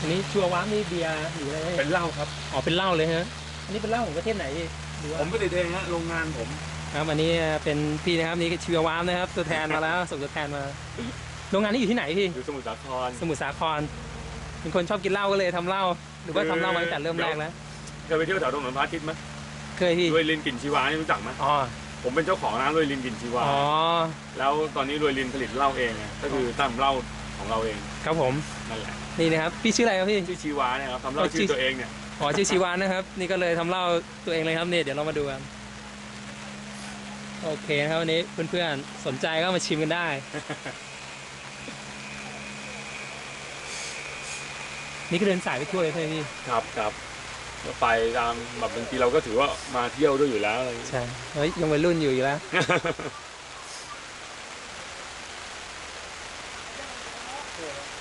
อันนี้ชัวร์ว้ามนี่เบียร์หรืออะไรเป็นเหล้าครับ อ๋อเป็นเหล้าเลยฮะ อันนี้เป็นเหล้าของประเทศไหนพี่หรือว่าผมไม่ได้เองฮะโรงงานผมครับอันนี้เป็นพี่นะครับนี่ชัวร์ว้ามนะครับ ตัวแทนมาแล้วส่งตัวแทนมาโรงงานนี้อยู่ที่ไหนพี่ อยู่สมุทรสาคร สมุทรสาคร เป็นคนชอบกินเหล้าก็เลยทำเหล้าหรือว่าทำเหล้ามาตั้งแต่เริ่มแรกแล้วเคยไปเที่ยวแถวตรงเหมือนพระอาทิตย์ไหมเคยพี่รวยลินกลิ่นชีวานี่รู้จักไหมอ๋อผมเป็นเจ้าของร้านรวยลินกลิ่นชีวาอ๋อแล้วตอนนี้รวยลินผลิตเหล้าเองไงก็คือทำเหล้า ของเราเองครับผมนั่นแหละนี่นะครับพี่ชื่ออะไรครับพี่ชื่อชีวาเนี่ยครับทำเหล้าอ๋อชื่ชื่ออตัวเองเนี่ยอ๋อชื่อชีวานนะครับ นี่ก็เลยทำเหล้าตัวเองเลยครับเนี่ยเดี๋ยวเรามาดูกันโอเคนะครับวันนี้เพื่อนๆสนใจก็มาชิมกันได้ นี่ก็เดินสายไปทั่วเลยใช่ไหมพี่ครับครับก็ไปตามแบบบางทีเราก็ถือว่ามาเที่ยวด้วยอยู่แล้วอะไรอย่างเงี้ยใช่เฮ้ยยังวัยรุ่นอยู่อยู่แล้ว Cool.